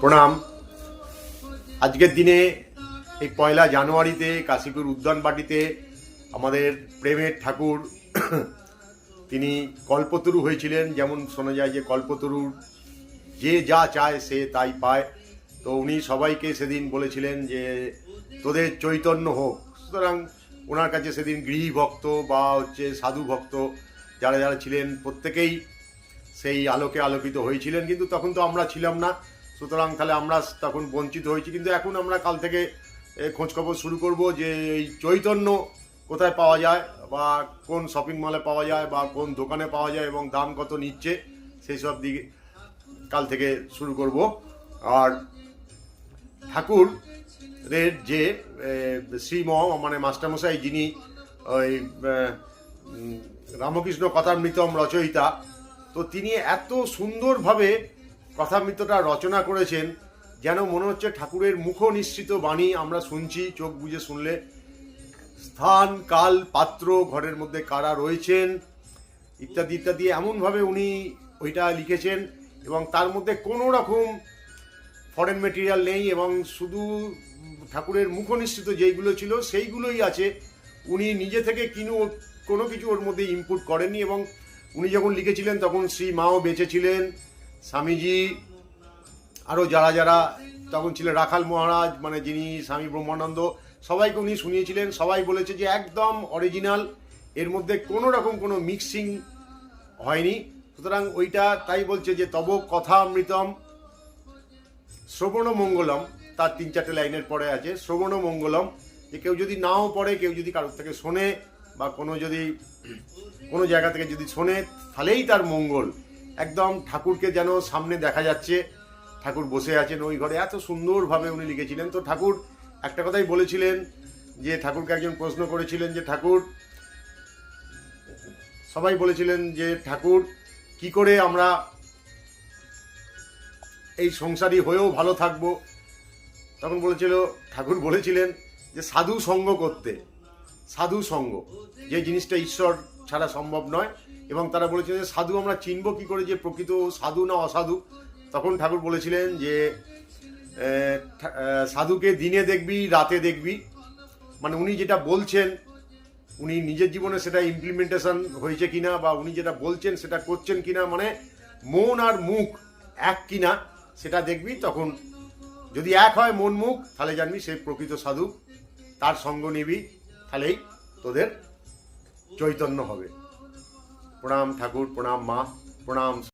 প্রণাম। আজকের দিনে এই পয়লা জানুয়ারিতে কাশীপুর উদ্যানবাটিতে আমাদের প্রেমের ঠাকুর তিনি কল্পতরু হয়েছিলেন। যেমন শোনা যায় যে কল্পতরুর যে যা চায় সে তাই পায়। তো উনি সবাইকে সেদিন বলেছিলেন যে তোদের চৈতন্য হোক। সুতরাং ওনার কাছে সেদিন গৃহী ভক্ত বা হচ্ছে সাধু ভক্ত যারা যারা ছিলেন প্রত্যেকেই সেই আলোকে আলোকিত হয়েছিলেন, কিন্তু তখন তো আমরা ছিলাম না। সুতরাং তাহলে আমরা তখন বঞ্চিত হয়েছি। কিন্তু এখন আমরা কাল থেকে খোঁজখবর শুরু করব যে এই চৈতন্য কোথায় পাওয়া যায়, বা কোন শপিং মলে পাওয়া যায়, বা কোন দোকানে পাওয়া যায়, এবং দাম কত নিচ্ছে, সেই সব দিকে কাল থেকে শুরু করব। আর ঠাকুর রের যে শ্রীম মানে মাস্টারমশাই যিনি ওই রামকৃষ্ণ কথামৃতম রচয়িতা তো তিনি এত সুন্দরভাবে কথামৃতটা রচনা করেছেন, যেন মনে হচ্ছে ঠাকুরের মুখ নিশ্চিত বাণী আমরা শুনছি, চোখ বুজে শুনলে। স্থান, কাল, পাত্র, ঘরের মধ্যে কারা রয়েছেন, ইত্যাদি ইত্যাদি। এমনভাবে উনি ওইটা লিখেছেন এবং তার মধ্যে কোনো রকম ফরেন মেটেরিয়াল নেই এবং শুধু ঠাকুরের মুখনিশ্চিত যেইগুলো ছিল, সেইগুলোই আছে। উনি নিজে থেকে কিনু, কোনো কিছু ওর মধ্যে ইনপুট করেননি এবং উনি যখন লিখেছিলেন, তখন শ্রী মাও বেঁচে ছিলেন স্বামীজি আরও যারা যারা তখন ছিলেন রাখাল মহারাজ মানে যিনি স্বামী ব্রহ্মানন্দ, সবাইকে উনি শুনিয়েছিলেন। সবাই বলেছে যে একদম অরিজিনাল এর মধ্যে কোনো রকম কোনো মিক্সিং হয়নি। সুতরাং ওইটা তাই বলছে যে তব কথা অমৃতম শ্রবণ মঙ্গলম তার তিন চারটে লাইনের পরে আছে শ্রবণ মঙ্গলম যে কেউ যদি নাও পড়ে, কেউ যদি কারোর থেকে শোনে বা কোনো যদি, কোনো জায়গা থেকে যদি শোনে, তাহলেই তার মঙ্গল। একদম ঠাকুরকে যেন সামনে দেখা যাচ্ছে, ঠাকুর বসে আছেন ওই ঘরে। এত সুন্দরভাবে উনি লিখেছিলেন। তো ঠাকুর, একটা কথাই বলেছিলেন যে ঠাকুরকে একজন প্রশ্ন করেছিলেন যে, ঠাকুর, সবাই বলেছিলেন যে, ঠাকুর, কি করে আমরা এই সংসারী হয়েও ভালো থাকব? তখন বলেছিল, ঠাকুর বলেছিলেন যে, সাধু সঙ্গ করতে। সাধু সঙ্গ। যে জিনিসটা ঈশ্বর ছাড়া সম্ভব নয়। এবং তারা বলেছিলেন যে সাধু আমরা চিনব কি করে যে প্রকৃত সাধু না অসাধু। তখন ঠাকুর বলেছিলেন যে সাধুকে দিনে দেখবি, রাতে দেখবি। মানে উনি যেটা বলছেন, উনি নিজের জীবনে সেটা ইমপ্লিমেন্টেশন হয়েছে কিনা বা উনি যেটা বলছেন সেটা করছেন কিনা মানে মন আর মুখ এক কিনা, সেটা দেখবি তখন। যদি এক হয় মন মুখ তাহলে জানবি সে প্রকৃত সাধু, তার সঙ্গ নিবি। তাহলেই তোদের চৈতন্য হবে। প্রণাম ঠাকুর প্রণাম মা প্রণাম